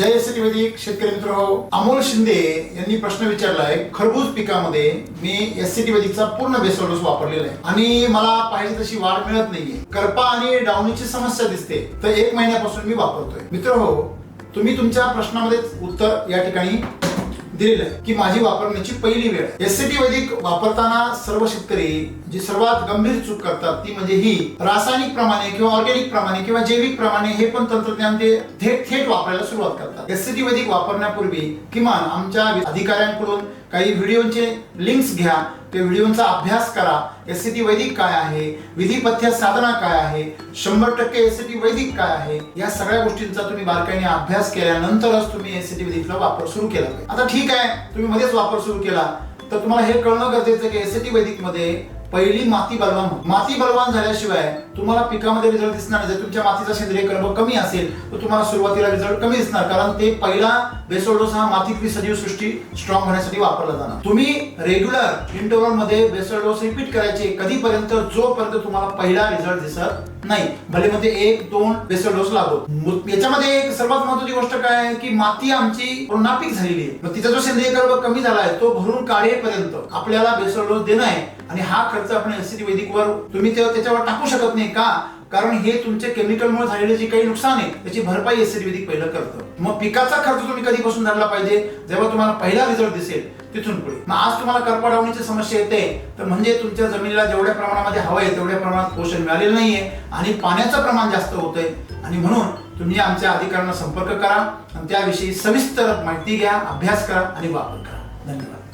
जय श्री वैदिक शेतकरी मित्र हो अमोल शिंदे यांनी प्रश्न विचारलाय खरबूज पिकामध्ये मी एस सी टी वैदिकचा पूर्ण बेसल डोस वापरलेला आहे. आणि मला पाहिजे तशी वाढ मिळत नाहीये. करपा आणि डावणीची समस्या दिसते तर एक महिन्यापासून मी वापरतोय. मित्र हो तुम्ही तुमच्या प्रश्नामध्ये उत्तर या ठिकाणी दिलेलं आहे की माझी वापरण्याची पहिली वेळ. एस सी टी वैदिक वापरताना सर्व शेतकरी जी सर्वात गंभीर चूक करतात ती म्हणजे ही रासायनिक प्रमाणे किंवा ऑर्गॅनिक प्रमाणे किंवा जैविक प्रमाणे हे पण तंत्रज्ञान ते थेट थेट वापरायला सुरुवात करतात. एस सी टी वैदिक वापरण्यापूर्वी किमान आमच्या अधिकाऱ्यांकडून काही व्हिडिओचे लिंक्स घ्या त्या व्हिडिओचा अभ्यास करा. एस सी टी वैदिक काय आहे? विधिपथ्य साधना काय आहे? शंभर टक्के एस सी टी वैदिक काय आहे? या सगळ्या गोष्टींचा तुम्ही बारकाईने अभ्यास केल्यानंतरच तुम्ही एस सी टी वैदिकचा वापर सुरू केला आता ठीक आहे तुम्ही मध्येच वापर सुरू केला. तर तुम्हाला हे कळणं गरजेचं की एस सी टी वैदिकमध्ये पहिली माती बलवान माती बलवान झाल्याशिवाय तुम्हाला पिकामध्ये रिझल्ट दिसणार जर तुमच्या मातीचा सेंद्रिय कर्ब कमी असेल तर तुम्हाला सुरुवातीला रिझल्ट कमी दिसणार. कारण ते पहिला बेसोल्डोस हा मातीतली सजीव सृष्टी स्ट्रॉंग होण्यासाठी वापरला जाणार. तुम्ही रेग्युलर इंटरव्हलमध्ये बेसोल्डोस रिपीट करायचे. कधीपर्यंत जोपर्यंत तुम्हाला पहिला रिझल्ट दिसत नाही. भले मध्ये एक दोन बेसल डोस लागतो याच्यामध्ये एक सर्वात महत्वाची गोष्ट काय आहे की माती आमची नापीक झालेली आहे. मग तिचा जो सेंद्रिय कर्ब कमी झाला आहे तो भरून काढेपर्यंत आपल्याला बेसोडोस देणं आहे. आणि हा खर्च आपण एलसीडी वैदिकवर तुम्ही ते- त्याच्यावर टाकू शकत नाही. का? कारण हे तुमचे केमिकलमुळे झालेले जे काही नुकसान आहे त्याची भरपाई एसटी वैदिक पहिलं करतं. मग पिकाचा खर्च तुम्ही कधीपासून धरला पाहिजे? जेव्हा तुम्हाला पहिला रिझल्ट दिसेल तिथून पुढे. मग आज तुम्हाला करपाडावणीची समस्या येते तर म्हणजे तुमच्या जमिनीला जेवढ्या प्रमाणामध्ये हवं आहे तेवढ्या प्रमाणात पोषण मिळालेलं नाहीये आणि पाण्याचं प्रमाण जास्त होतंय. आणि म्हणून तुम्ही आमच्या अधिकाऱ्यांना संपर्क करा आणि त्याविषयी सविस्तर माहिती घ्या अभ्यास करा आणि वापर करा. धन्यवाद.